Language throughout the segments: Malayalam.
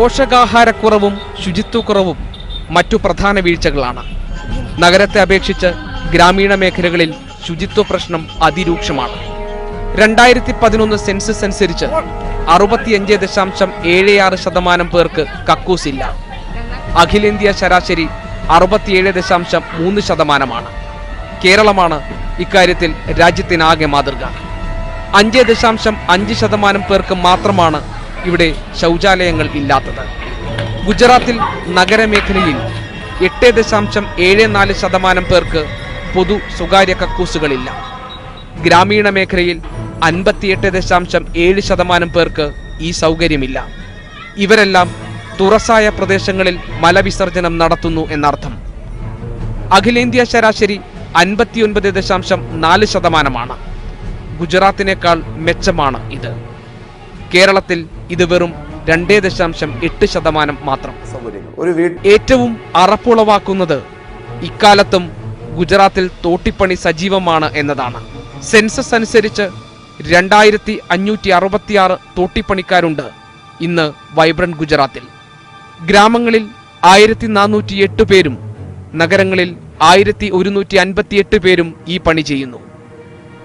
പോഷകാഹാരക്കുറവും ശുചിത്വക്കുറവും മറ്റു പ്രധാന വീഴ്ചകളാണ്. നഗരത്തെ അപേക്ഷിച്ച് ഗ്രാമീണ മേഖലകളിൽ ശുചിത്വ പ്രശ്നം അതിരൂക്ഷമാണ്. രണ്ടായിരത്തി പതിനൊന്ന് സെൻസസ് അനുസരിച്ച് അറുപത്തിയഞ്ച് ദശാംശം ഏഴ് ആറ് ശതമാനം പേർക്ക് കക്കൂസില്ല. അഖിലേന്ത്യാ ശരാശരി അറുപത്തിയേഴ് ദശാംശം മൂന്ന് ശതമാനമാണ്. കേരളമാണ് ഇക്കാര്യത്തിൽ രാജ്യത്തിനാകെ മാതൃക. അഞ്ച് ദശാംശം അഞ്ച് ശതമാനം പേർക്ക് മാത്രമാണ് ഇവിടെ ശൗചാലയങ്ങൾ ഇല്ലാത്തത്. ഗുജറാത്തിൽ നഗരമേഖലയിൽ എട്ട് ദശാംശം ഏഴ് നാല് ശതമാനം പേർക്ക് പൊതു സ്വകാര്യ കക്കൂസുകളില്ല. ഗ്രാമീണ മേഖലയിൽ അൻപത്തിയെട്ട് ദശാംശം ഏഴ് ശതമാനം പേർക്ക് ഈ സൗകര്യമില്ല. ഇവരെല്ലാം തുറസായ പ്രദേശങ്ങളിൽ മലവിസർജനം നടത്തുന്നു എന്നർത്ഥം. അഖിലേന്ത്യാ ശരാശരി അൻപത്തിയൊൻപത് ദശാംശം നാല് ശതമാനമാണ്. ഗുജറാത്തിനേക്കാൾ മെച്ചമാണ് ഇത്. കേരളത്തിൽ ഇത് വെറും രണ്ടേ ദശാംശം എട്ട് ശതമാനം മാത്രം. ഏറ്റവും അറപ്പുളവാക്കുന്നത് ഇക്കാലത്തും ഗുജറാത്തിൽ തോട്ടിപ്പണി സജീവമാണ് എന്നതാണ്. സെൻസസ് അനുസരിച്ച് രണ്ടായിരത്തി അഞ്ഞൂറ്റി അറുപത്തിയാറ് തോട്ടിപ്പണിക്കാരുണ്ട് ഇന്ന് വൈബ്രന്റ് ഗുജറാത്തിൽ. ഗ്രാമങ്ങളിൽ ആയിരത്തി നാനൂറ്റി എട്ട് പേരും നഗരങ്ങളിൽ ആയിരത്തി ഒരുന്നൂറ്റി അൻപത്തിയെട്ട് പേരും ഈ പണി ചെയ്യുന്നു.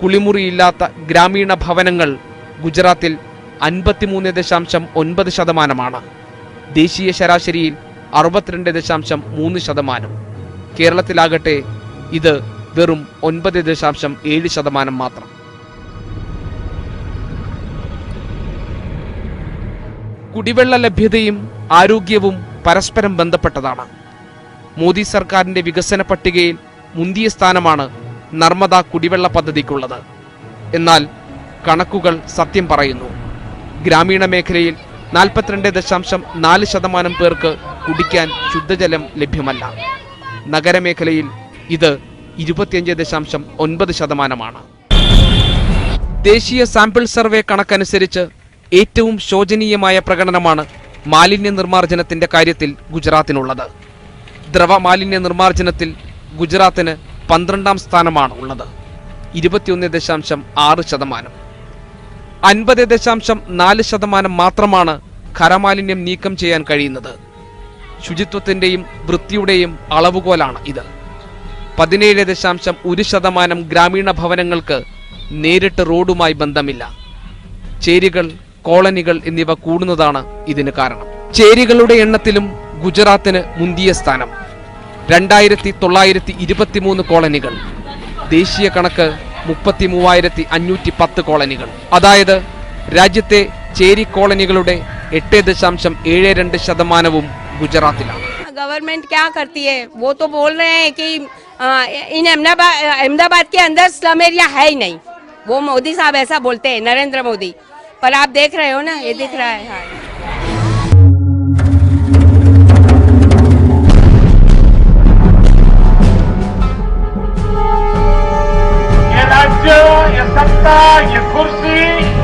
കുളിമുറിയില്ലാത്ത ഗ്രാമീണ ഭവനങ്ങൾ ഗുജറാത്തിൽ അൻപത്തിമൂന്ന് ദശാംശം ഒൻപത് ശതമാനമാണ്. ദേശീയ ശരാശരിയിൽ അറുപത്തിരണ്ട് ദശാംശം മൂന്ന് ശതമാനം. കേരളത്തിലാകട്ടെ ഇത് വെറും ഒൻപത് ദശാംശം ഏഴ് ശതമാനം മാത്രം. കുടിവെള്ള ലഭ്യതയും ആരോഗ്യവും പരസ്പരം ബന്ധപ്പെട്ടതാണ്. മോദി സർക്കാരിന്റെ വികസന പട്ടികയിൽ മുന്തിയ സ്ഥാനമാണ് നർമ്മദ കുടിവെള്ള പദ്ധതിക്കുള്ളത്. എന്നാൽ കണക്കുകൾ സത്യം പറയുന്നു. ഗ്രാമീണ മേഖലയിൽ നാൽപ്പത്തിരണ്ട് ദശാംശം നാല് ശതമാനം പേർക്ക് കുടിക്കാൻ ശുദ്ധജലം ലഭ്യമല്ല. നഗരമേഖലയിൽ ഇത് ഇരുപത്തിയഞ്ച് ദശാംശം ഒൻപത് ശതമാനമാണ്. ദേശീയ സാമ്പിൾ സർവേ കണക്കനുസരിച്ച് ഏറ്റവും ശോചനീയമായ പ്രകടനമാണ് മാലിന്യ നിർമ്മാർജനത്തിന്റെ കാര്യത്തിൽ ഗുജറാത്തിനുള്ളത്. ദ്രവ മാലിന്യ നിർമ്മാർജനത്തിൽ ഗുജറാത്തിന് പന്ത്രണ്ടാം സ്ഥാനമാണ് ഉള്ളത്. ഇരുപത്തിയൊന്ന് ദശാംശം ആറ് ശതമാനം. അൻപത് ദശാംശം നാല് ശതമാനം മാത്രമാണ് ഖരമാലിന്യം നീക്കം ചെയ്യാൻ കഴിയുന്നത്. ശുചിത്വത്തിന്റെയും വൃത്തിയുടെയും അളവുകോലാണ് ഇത്. പതിനേഴ് ദശാംശം ഒരു ശതമാനം ഗ്രാമീണ ഭവനങ്ങൾക്ക് നേരിട്ട് റോഡുമായി ബന്ധമില്ല. ചേരികൾ കോളനികൾ എന്നിവ കൂടുന്നതാണ് ഇതിന് കാരണം. ചേരികളുടെ എണ്ണത്തിലും ഗുജറാത്തിന് മുന്തിയ സ്ഥാനം. രണ്ടായിരത്തി തൊള്ളായിരത്തി ഇരുപത്തിമൂന്ന് കോളനികൾ. ദേശീയ കണക്ക് മുപ്പത്തി മൂവായിരത്തി അഞ്ഞൂറ്റി പത്ത് കോളനികൾ അതായത് രാജ്യത്തെ ചേരി കോളനികളുടെ എട്ട് ദശാംശം ഏഴ് രണ്ട് ശതമാനവും ഗുജറാത്തിലാണ് गवर्नमेंट क्या करती है वो तो बोल रहे हैं कि आ, इन अहमदाबाद अहमदाबाद के अंदर स्लम एरिया है ही नहीं वो मोदी साहब ऐसा बोलते हैं नरेंद्र मोदी पर आप देख रहे हो ना ये दिख रहा है हाँ fantástico, sim!